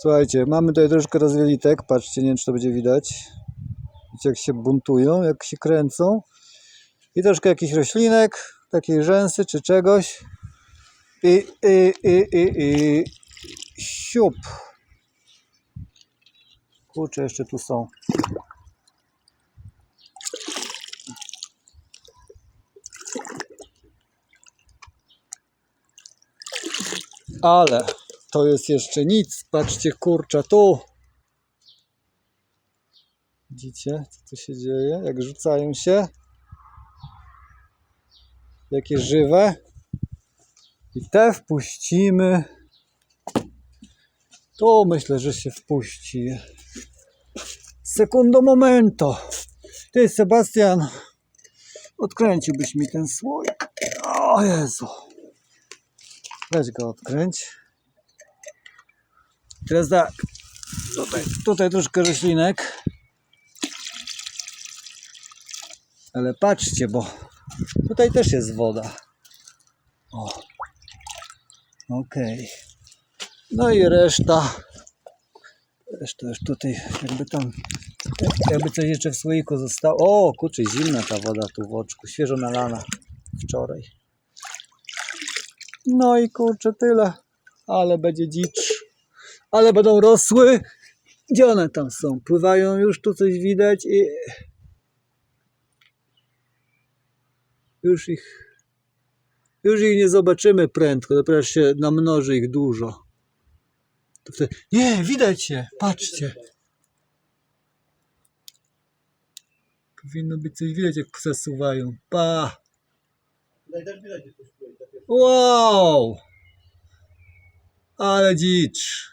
Słuchajcie, mamy tutaj troszkę rozwielitek. Patrzcie, nie wiem, czy to będzie widać. Widzicie, jak się buntują, jak się kręcą. I troszkę jakichś roślinek, takiej rzęsy czy czegoś. I, i, i, i, i siup. Kurczę, jeszcze tu są. Ale to jest jeszcze nic. Patrzcie, kurcza tu. Widzicie, co tu się dzieje? Jak rzucają się. Jakie żywe. I te wpuścimy. Tu myślę, że się wpuści. Sekundo momento. Ty, Sebastian, odkręciłbyś mi ten słoik. O Jezu. Weź go odkręć. Teraz tak. Tutaj, tutaj troszkę roślinek. Ale patrzcie, bo tutaj też jest woda. O. Okej. No i reszta. Reszta już tutaj jakby tam jakby coś jeszcze w słoiku zostało. O, kurczę, zimna ta woda tu w oczku. Świeżo nalana wczoraj. No i kurczę tyle. Ale będzie dzicz. Ale będą rosły. Gdzie one tam są? Pływają już, tu coś widać i już ich już ich nie zobaczymy prędko, dopiero się namnoży ich dużo. To wtedy... Nie, widać je, patrzcie. Powinno być coś widać, jak zasuwają. Pa! Wow! Ale dzicz.